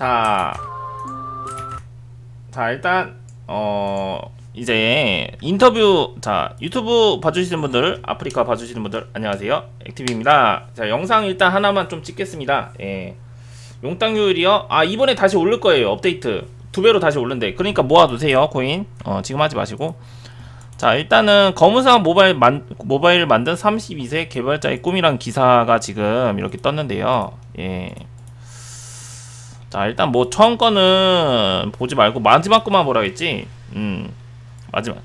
자, 자 일단 어 이제 인터뷰 자 유튜브 봐주시는 분들 아프리카 봐주시는 분들 안녕하세요 액티비입니다. 자 영상 일단 하나만 좀 찍겠습니다. 예. 용땅 효율이요? 아 이번에 다시 오를 거예요 업데이트 두 배로 다시 오른대. 그러니까 모아두세요 코인. 어 지금 하지 마시고. 자 일단은 검은상 모바일 만 모바일 만든 32세 개발자의 꿈이란 기사가 지금 이렇게 떴는데요. 예. 자 일단 뭐 처음 거는 보지 말고 마지막 거만 보라겠지? 음 마지막.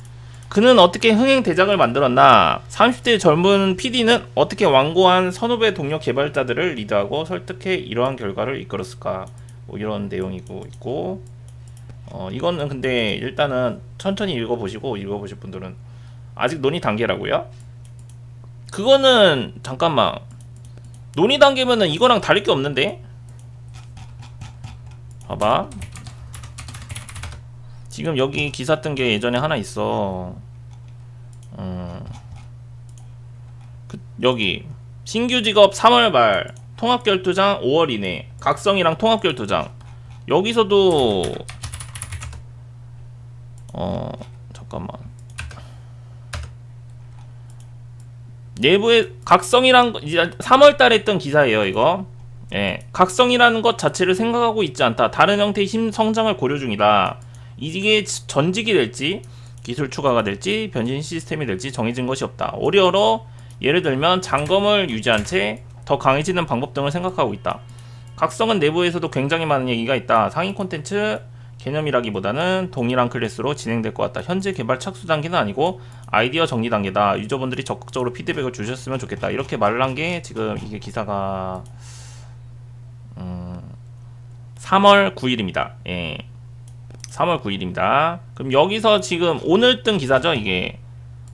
그는 어떻게 흥행 대작을 만들었나? 30대 젊은 PD는 어떻게 완고한 선후배 동료 개발자들을 리드하고 설득해 이러한 결과를 이끌었을까? 뭐 이런 내용이고 있고. 어 이거는 근데 일단은 천천히 읽어보시고 읽어보실 분들은 아직 논의 단계라고요? 그거는 잠깐만. 논의 단계면은 이거랑 다를 게 없는데 봐봐. 지금 여기 기사 뜬 게 예전에 하나 있어. 음. 그, 여기. 신규 직업 3월 말. 통합결투장 5월 이내. 각성이랑 통합결투장. 여기서도 어 잠깐만. 내부에 각성이란 거 이제 3월 달에 했던 기사예요 이거 예, 각성이라는 것 자체를 생각하고 있지 않다. 다른 형태의 힘 성장을 고려 중이다. 이게 전직이 될지 기술 추가가 될지 변신 시스템이 될지 정해진 것이 없다. 오히려 예를 들면 장검을 유지한 채 더 강해지는 방법 등을 생각하고 있다. 각성은 내부에서도 굉장히 많은 얘기가 있다. 상위 콘텐츠 개념이라기보다는 동일한 클래스로 진행될 것 같다. 현재 개발 착수 단계는 아니고 아이디어 정리 단계다. 유저분들이 적극적으로 피드백을 주셨으면 좋겠다. 이렇게 말을 한 게 지금 이게 기사가 3월 9일입니다. 예. 3월 9일입니다. 그럼 여기서 지금 오늘 뜬 기사죠, 이게.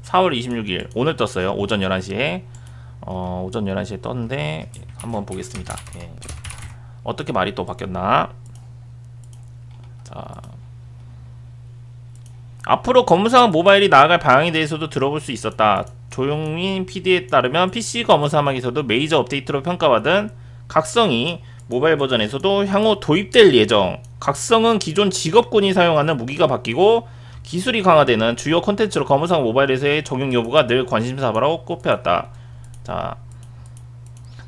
4월 26일. 오늘 떴어요. 오전 11시에. 어, 오전 11시에 떴는데, 한번 보겠습니다. 예. 어떻게 말이 또 바뀌었나? 자. 앞으로 검은사 모바일이 나아갈 방향에 대해서도 들어볼 수 있었다. 조용민 PD에 따르면 PC 검은사막에서도 메이저 업데이트로 평가받은 각성이 모바일 버전에서도 향후 도입될 예정. 각성은 기존 직업군이 사용하는 무기가 바뀌고 기술이 강화되는 주요 컨텐츠로 검은상 모바일에서의 적용 여부가 늘 관심사바로 꼽혀왔다. 자,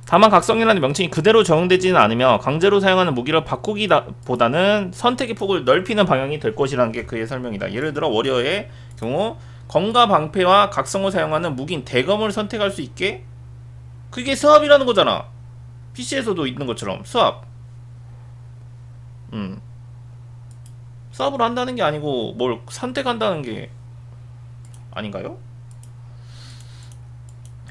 다만 각성이라는 명칭이 그대로 적용되지는 않으며 강제로 사용하는 무기를 바꾸기보다는 선택의 폭을 넓히는 방향이 될 것이라는 게 그의 설명이다. 예를 들어 워리어의 경우 검과 방패와 각성을 사용하는 무기인 대검을 선택할 수 있게 그게 사업이라는 거잖아. PC에서도 있는 것처럼 수압 음 수압을 한다는 게 아니고 뭘 선택한다는 게 아닌가요?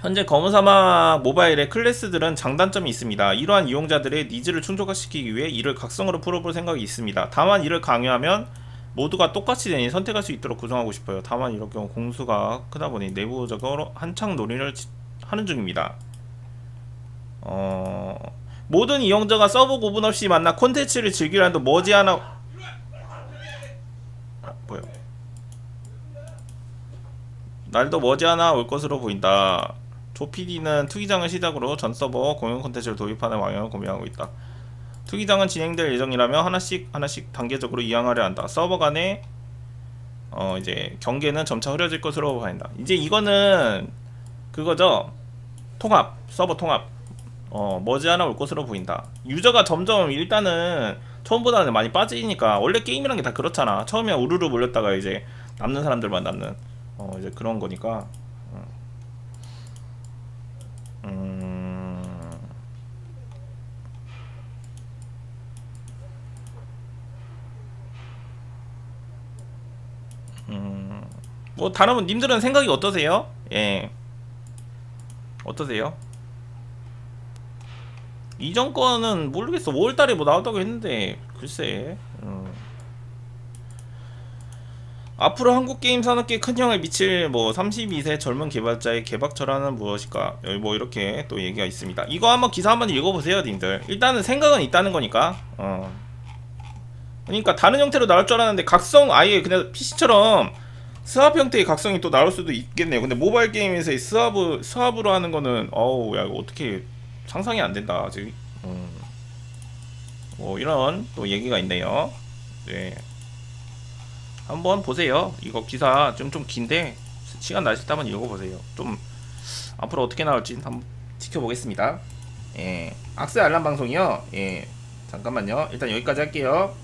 현재 검은사막 모바일의 클래스들은 장단점이 있습니다. 이러한 이용자들의 니즈를 충족시키기 위해 이를 각성으로 풀어볼 생각이 있습니다. 다만 이를 강요하면 모두가 똑같이 되니 선택할 수 있도록 구성하고 싶어요. 다만 이럴 경우 공수가 크다 보니 내부적으로 한창 논의를 하는 중입니다. 어... 모든 이용자가 서버 구분 없이 만나 콘텐츠를 즐기라는 도 머지않아 아, 뭐야. 날도 머지않아 올 것으로 보인다. 조PD는 투기장을 시작으로 전 서버 공용 콘텐츠를 도입하는 방향을 고민하고 있다. 투기장은 진행될 예정이라며 하나씩 하나씩 단계적으로 이양하려 한다. 서버 간의 어 이제 경계는 점차 흐려질 것으로 보인다. 이제 이거는 그거죠? 통합 서버 통합 어, 머지않아 올 것으로 보인다. 유저가 점점 일단은 처음보다는 많이 빠지니까 원래 게임이란 게 다 그렇잖아. 처음에 우르르 몰렸다가 이제 남는 사람들만 남는 어, 이제 그런 거니까. 어. 음... 음... 뭐 다른 님들은 생각이 어떠세요? 예. 어떠세요? 이전 거는 모르겠어. 5월달에 뭐 나왔다고 했는데 글쎄. 음. 앞으로 한국 게임 산업계에 큰 영향을 미칠 뭐 32세 젊은 개발자의 개박철화는 무엇일까? 뭐 이렇게 또 얘기가 있습니다. 이거 한번 기사 한번 읽어보세요 님들. 일단은 생각은 있다는 거니까. 어. 그러니까 다른 형태로 나올 줄 알았는데 각성 아예 그냥 PC처럼 스합 형태의 각성이 또 나올 수도 있겠네요. 근데 모바일 게임에서의 스합을 스합으로 하는 거는 어우 야 이거 어떻게 상상이 안 된다 아직 음. 뭐 이런 또 얘기가 있네요. 네. 한번 보세요. 이거 기사 좀 좀 긴데 시간 나실 때 한번 읽어보세요. 좀 앞으로 어떻게 나올지 한번 지켜보겠습니다. 예, 악세 알람 방송이요. 예, 잠깐만요. 일단 여기까지 할게요.